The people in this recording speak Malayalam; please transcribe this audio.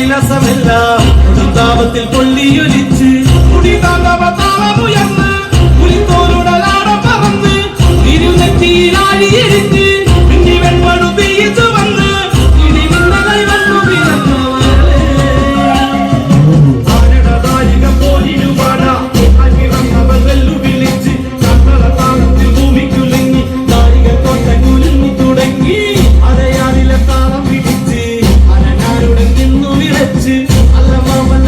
കൈലാസമെല്ലാം താപത്തിൽ കൊള്ളിയൊലിച്ച് love